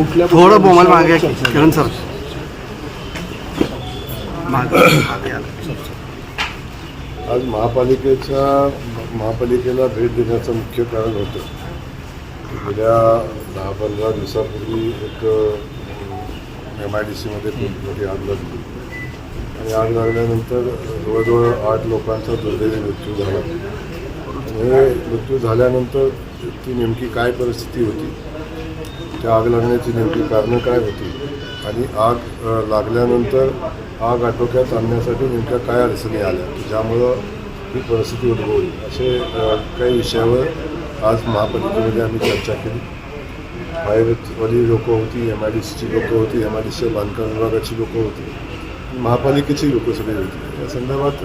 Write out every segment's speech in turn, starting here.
कुठल्या थोडं मोबाईल मागे किरण सर. आज महापालिकेच्या महापालिकेला भेट देण्याचं मुख्य कारण होतं. गेल्या दहा पंधरा दिवसापूर्वी एक एम आय डी सीमध्ये खूप मोठी आग लागली. आणि आग लागल्यानंतर जवळजवळ आठ लोकांचा दुर्दैवी मृत्यू झाला. आणि हे मृत्यू झाल्यानंतर ती नेमकी काय परिस्थिती होती त्या आग लागण्याची नेमकी कारणं काय होती? आणि आग लागल्यानंतर आग आटोक्यात आणण्यासाठी नेमक्या काय अडचणी आल्या? की ज्यामुळं ही परिस्थिती उद्भवली? असे काही विषयावर आज महापालिकेमध्ये आम्ही चर्चा केली. बाहेरवाली लोकं होती एम आय डी सीची लोकं होती एम आय डी सी बांधकाम विभागाची लोकं होती. महापालिकेची लोकं सगळी होती. या संदर्भात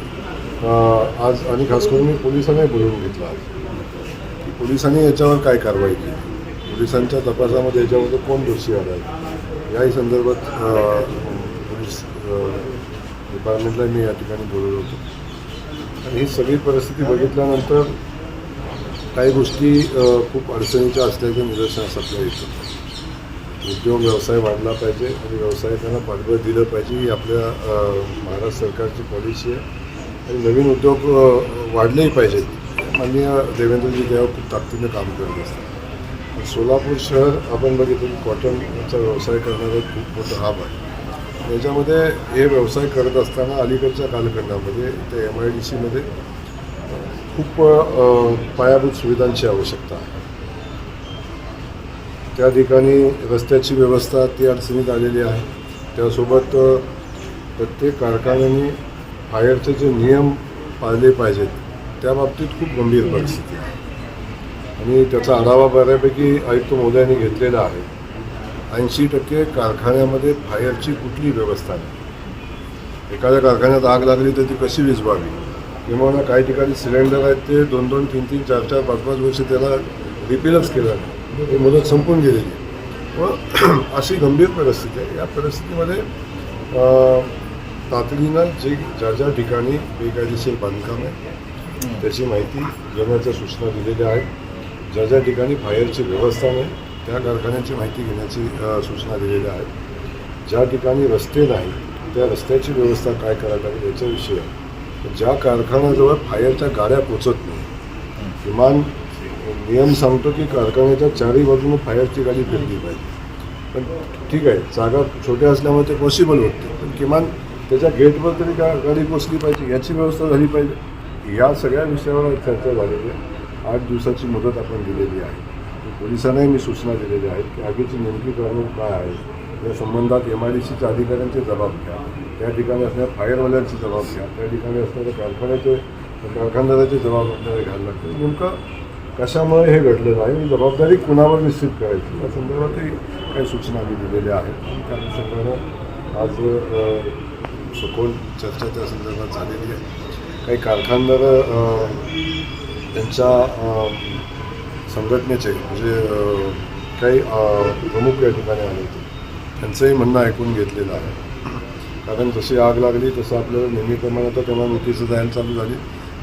आज आणि खास करून मी पोलिसांनाही बोलवून घेतला आज. पोलिसांनी याच्यावर काय कारवाई केली? पोलिसांच्या तपासामध्ये याच्यामध्ये कोण दोषी आला याही संदर्भात पोलीस डिपार्टमेंटला मी या ठिकाणी बोललो होतो. आणि ही सगळी परिस्थिती बघितल्यानंतर काही गोष्टी खूप अडचणीच्या असल्याचं निदर्शनास आपल्या येतं उद्योग व्यवसाय वाढला पाहिजे आणि व्यवसायिकांना पाठबळ दिलं पाहिजे. ही आपल्या महाराष्ट्र सरकारची पॉलिसी आहे. आणि नवीन उद्योग वाढलेही पाहिजेत. माननीय देवेंद्रजी देव खूप ताकदीनं काम करत असतात. सोलापूर शहर आपण बघितलं की कॉटनचा व्यवसाय करणारा खूप मोठा हाब आहे. त्याच्यामध्ये हे व्यवसाय करत असताना अलीकडच्या कालखंडामध्ये त्या एम आय डी सीमध्ये खूप पायाभूत सुविधांची आवश्यकता आहे. त्या ठिकाणी रस्त्याची व्यवस्था ती अडचणीत आलेली आहे. त्यासोबत प्रत्येक कारखान्याने फायरचे जे नियम पाळले पाहिजेत त्या बाबतीत खूप गंभीर परिस्थिती आहे. आणि त्याचा आढावा बऱ्यापैकी आयुक्त महोदयांनी घेतलेला आहे. ऐंशी टक्के कारखान्यामध्ये फायरची कुठली व्यवस्था नाही. एखाद्या कारखान्यात आग लागली तर ती कशी विजवावी किंवा काही ठिकाणी सिलेंडर आहेत ते दोन दोन तीन तीन चार चार पाच पाच वर्ष त्याला रिपेअरच केलं ही मुदत संपून गेलेली व अशी गंभीर परिस्थिती आहे. या परिस्थितीमध्ये तातडीनं जे ज्या ज्या ठिकाणी बेकायदेशीर बांधकाम आहे त्याची माहिती घेण्याच्या सूचना दिलेल्या आहेत. ज्या ज्या ठिकाणी फायरची व्यवस्था नाही त्या कारखान्याची माहिती घेण्याची सूचना दिलेल्या आहेत. ज्या ठिकाणी रस्ते नाही त्या रस्त्याची व्यवस्था काय करायला लागेल याच्याविषयी आहे. ज्या कारखान्याजवळ फायरच्या गाड्या पोचत नाही किमान नियम सांगतो की कारखान्याच्या चारही बाजूने फायरची गाडी फिरली पाहिजे. पण ठीक आहे जागा छोट्या असल्यामुळे ते पॉसिबल होत पण किमान त्याच्या गेटवर तरी गा गाडी पोचली पाहिजे याची व्यवस्था झाली पाहिजे. या सगळ्या विषयावर चर्चा झालेली आहे. आठ दिवसाची मुदत आपण दिलेली आहे. पोलिसांनाही मी सूचना दिलेल्या आहेत की आगीची नेमकी कारणं काय आहे या संबंधात एम आय डी सीच्या अधिकाऱ्यांचे जबाब घ्या. त्या ठिकाणी असणाऱ्या फायरवाल्यांचे जबाब घ्या. त्या ठिकाणी असणाऱ्या कारखान्याचे कारखानदाराचे जबाब आपल्याला घ्यायला लागतील. नेमकं कशामुळे हे घडलेलं आहे ही जबाबदारी कुणावर निश्चित करायची या संदर्भातही काही सूचना आम्ही दिलेल्या आहेत. त्या अनुषंगानं आज सखोल चर्चा त्या संदर्भात झालेली आहे. काही कारखानदार त्यांच्या संघटनेचे म्हणजे काही प्रमुख या ठिकाणी आले होते. त्यांचंही म्हणणं ऐकून घेतलेलं आहे. कारण जशी आग लागली तसं आपल्याला नेहमीप्रमाणे आता तेव्हा नोटीसं जायला चालू झाली.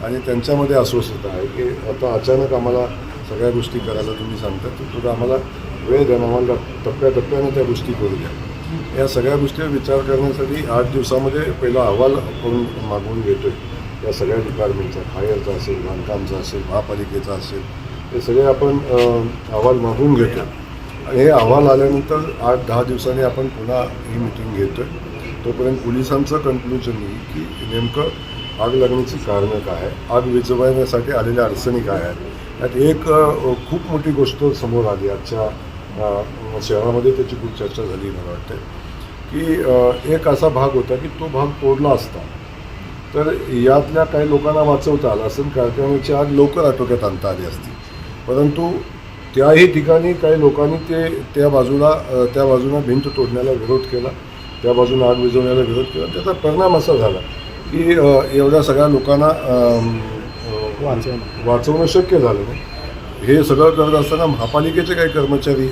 आणि त्यांच्यामध्ये अस्वस्थता आहे की आता अचानक आम्हाला सगळ्या गोष्टी करायला तुम्ही सांगता तर थोडं आम्हाला वेळ द्या ना, आम्हाला टप्प्याटप्प्याने त्या गोष्टी करू द्या या सगळ्या गोष्टीवर विचार करण्यासाठी आठ दिवसामध्ये पहिला अहवाल आपण मागवून घेतो आहे या सगळ्या डिपार्टमेंटचा फायरचा असेल बांधकामचा असेल महापालिकेचा असेल हे सगळे आपण अहवाल मागवून घेतो आणि हे अहवाल आल्यानंतर आठ दहा दिवसांनी आपण पुन्हा ही मिटिंग घेतो आहे तोपर्यंत पोलिसांचं कन्क्लुजन येईल की नेमकं आग लागण्याची कारणं काय आहे आग विझवण्यासाठी आलेल्या अडचणी काय आहेत? त्यात एक खूप मोठी गोष्ट समोर आली. आजच्या शहरामध्ये त्याची खूप चर्चा झाली मला वाटते की एक असा भाग होता की तो भाग तोडला असता. तर यातल्या काही लोकांना वाचवता आलं असं कारखान्याची आग लवकर आटोक्यात आणता आली असती. परंतु त्याही ठिकाणी काही लोकांनी ते त्या बाजूला त्या बाजूला भिंत तोडण्याला विरोध केला त्या बाजूला आग विझवण्याला विरोध केला. त्याचा परिणाम असा झाला की एवढ्या सगळ्या लोकांना वाचवणं शक्य झालं नाही. हे सगळं करत असताना महापालिकेचे काही कर्मचारी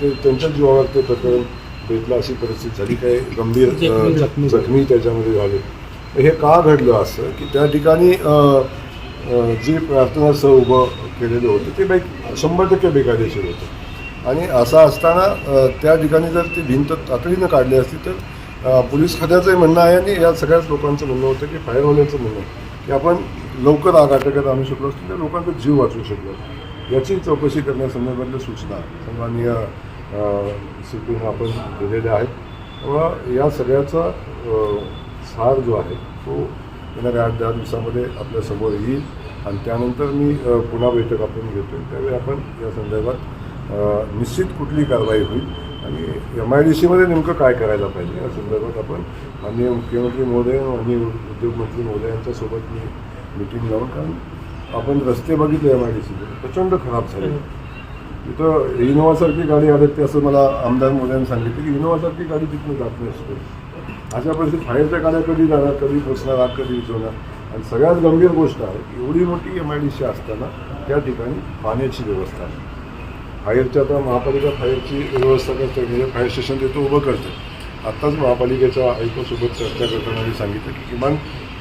ते त्यांच्या जीवावर ते प्रकरण बेतलं अशी परिस्थिती झाली. काही गंभीर जखमी त्याच्यामध्ये झाले. हे का घडलं असं? की त्या ठिकाणी जी प्रार्थना जी प्रार्थनास्थळ उभं केलेलं होतं ते बेक शंभर टक्के बेकायदेशीर होतं. आणि असं असताना त्या ठिकाणी जर ती भिंत तातडीनं काढली असती तर पोलीस खात्याचंही म्हणणं आहे आणि या सगळ्याच लोकांचं म्हणणं होतं की फायरवाल्यांचं म्हणणं की आपण लवकर आग आटोक्यात आणू शकलो असतो त्या लोकांचा जीव वाचवू शकलो याची चौकशी करण्यासंदर्भातल्या सूचना सन्माननीय सी आपण दिलेल्या आहेत. त्यामुळं या सगळ्याचा सार जो आहे तो येणाऱ्या आठ दहा दिवसामध्ये आपल्यासमोर येईल. आणि त्यानंतर मी पुन्हा बैठक आपण घेतो त्यावेळी आपण या संदर्भात निश्चित कुठली कारवाई होईल आणि एम आय डी सीमध्ये नेमकं काय करायला पाहिजे या संदर्भात आपण माननीय मुख्यमंत्री महोदय माननीय उद्योगमंत्री महोदय यांच्यासोबत मी मिटिंग लावून कारण आपण रस्ते बघितले एम आय डी सीमध्ये प्रचंड खराब झाले. तिथं इनोवासारखी गाडी आढळते असं मला आमदार मोदयांनी सांगितलं की इनोवासारखी गाडी तिथून जात नाही असते अशा परिस्थितीत फायरच्या गाड्या कधी जाणार कधी पोचणार आग कधी विझवणार आणि सगळ्यात गंभीर गोष्ट आहे की एवढी मोठी एम आय डी सी असताना त्या ठिकाणी पाण्याची व्यवस्था आहे. फायरच्या आता महापालिका फायरची व्यवस्था करते म्हणजे फायर स्टेशन तिथं उभं करते. आत्ताच महापालिकेच्या आयुक्तासोबत चर्चा करताना मी सांगितलं की किमान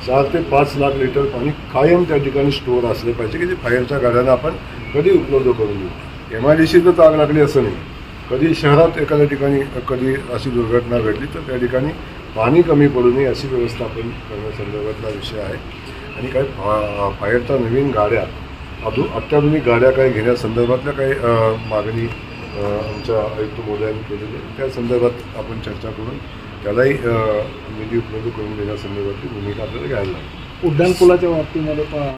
चार ते पाच लाख लिटर पाणी कायम त्या ठिकाणी स्टोअर असले पाहिजे की जे फायरच्या गाड्यांना आपण कधी उपलब्ध करून देऊ. एम आय डी सीतच आग लागली असं नाही. कधी शहरात एखाद्या ठिकाणी कधी अशी दुर्घटना घडली तर त्या ठिकाणी पाणी कमी पडू नये अशी व्यवस्थापन करण्यासंदर्भातला विषय आहे. आणि काही फा फायरच्या नवीन गाड्या अधु अत्याधुनिक गाड्या काही घेण्यासंदर्भातल्या काही मागणी आमच्या आयुक्त महोदयांनी केलेली आहे. त्या संदर्भात आपण चर्चा करून त्यालाही निधी उपलब्ध करून देण्यासंदर्भातली भूमिका आपल्याला घ्यायला लागेल. उड्डाणपुलाच्या बाबतीमध्ये पण